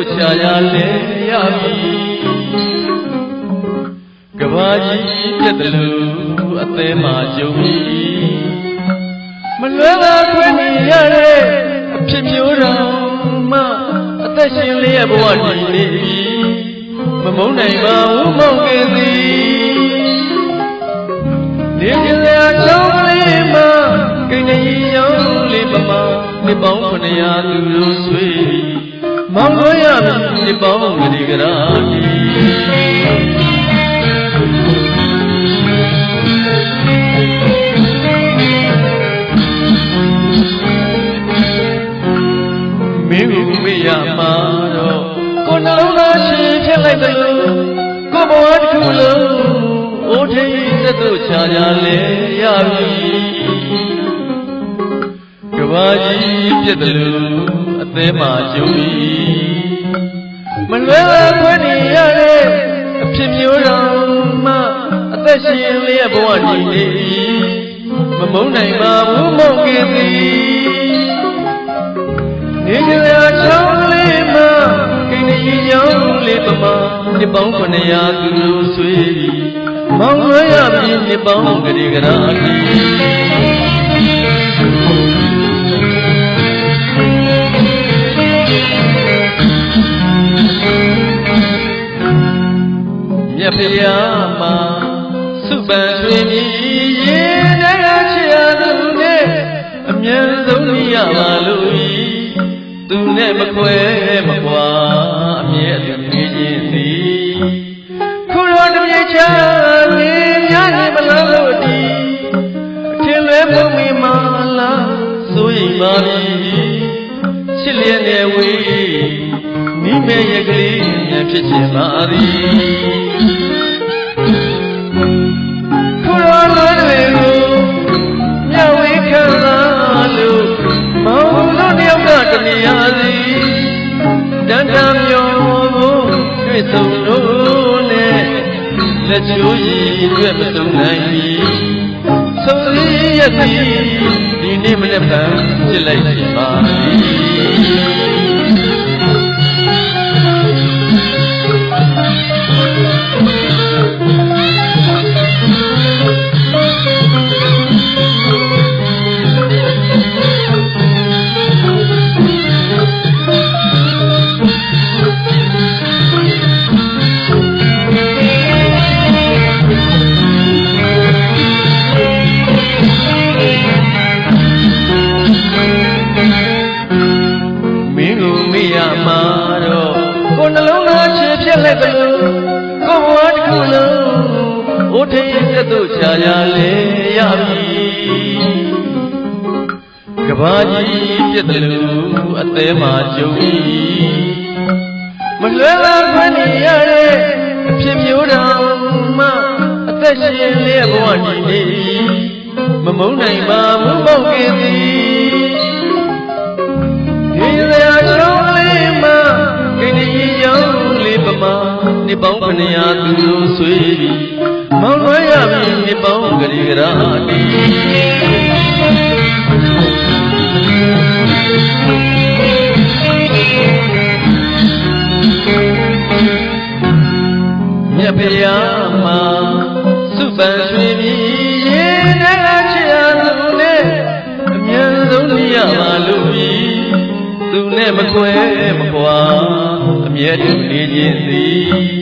က်တို့ချာရလဲရပြီကဘာကြီးပြက်တယ်လို့အသေးမှကြုံပြီမလွဲသာခွင့်နေရတဲ့အဖြစ်မျိုးတော်မှအသက်ရှင်လျက်ဘဝတည်နေပြီမမုန်းနိုင်ပါဘူးမောင်ကင်သည်နေကြရာချောင်းလေးမှာကိန်းကြီးရောင်းလေးပမာနေပေါင်း900သူတို့ဆွေ မောင်လို့ရပြီနေပေါင်းဂရီကရာကြီးမင်းကိုမေ့ရမှာတော့ကိုယ်နှလုံးသားရှင်ဖြစ်လိုက်တယ်လို့ကိုယ်ဘဝတစ်ခုလုံးအိုးထိန်သက်တို့ချာချာလဲရပြီကဘာကြီးပြက်တယ်လို့ အသေးမှကျုံပြီမလွဲခွင့်နေရတဲ့အဖြစ်မျိုးတော်မှအသက်ရှင်လျက်ဘဝတည်နေပြီမမုန်းနိုင်ပါဘူးမောင်ကင်သည်နေကြရာချောင်းလေးမှာကိန်းကြီးရောင်းလေးပမာနှစ်ပေါင်း900သူတို့ဆွေပြီးမောင်ရွရပြီနှစ်ပေါင်းကလေးကရာတီ ဖရာမှာစုပန်ဆွေမြည်ရင်တဲ့ချရာသူနဲ့အမြန်ဆုံးနေရပါလို့ဤသူနဲ့မခွဲမကွာအမြဲအတူနေခြင်းသည်ခုတော့တပြေချာနေများနေမလားလို့ဒီအထင်လဲပုံမီမလားစိုးရိမ်ပါပြီချစ်လျက်နဲ့ဝေးမိမဲရဲ့ကလေးများဖြစ်ခြင်းပါသည် နေရာစီတန်တမ်းမြော်ဖို့တွေ့ဆုံလို့နဲ့လက်ချိုးရည်တွေ့မစုံနိုင်ပြီဆုံးစည်းရသည်ဒီနေ့မနေ့ကဖြစ်လိုက်ခြင်းပါ က်တို့ချာချာလဲရပြီကဘာကြီးပြက်တယ်လို့အသေးမှကြုံပြီမလွဲလာခွင့်နေရတဲ့အဖြစ်မျိုးတော်မှအသက်ရှင်လျက်ဘဝတည်နေပြီမမုန်းနိုင်ပါဘူးမောင်ကင်သည်ဒီလျာချောင်းလေးမှာကိန်းကြီးရောင်းလေးပမာနေပေါင်း900သူတို့ဆွေးပြီးမော င်လွှဲရပြီနေပေါင်းကလေးကရာတီမြတ်ဖရာမှာစုပန်ဆွေပြီးရေနဲ့ချရာသူနဲ့အမြန်ဆုံးနေရပါလို့ပြီးသူနဲ့မခွဲမကွာအမြဲတူနေခြင်းသည်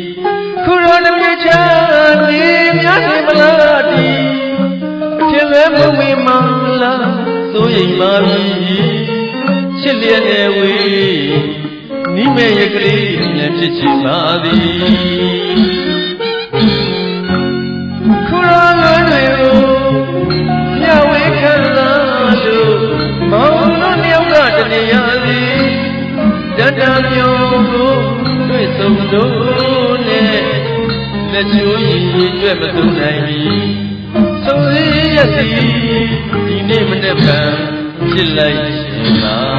လဲမုံမေမလားစိုးရိမ်ပါပြီချစ်လျက်နဲ့ဝေးနိမဲရကလေးအမြန်ဖြစ်ချင်ပါသည်ခုတော့လွယ်တွေကိုညဝေခံစားလို့မောင်တို့နှစ်ယောက်ကတနေရာစီတတမြောင်ကိုတွေ့ဆုံလို့နဲ့လက်ချိုးရည်တွေ့မစုံနိုင်ပြီဆုံးစည်းရ သည်ဒီနေ့မနေ့ကဖြစ်လိုက်ရှင်လား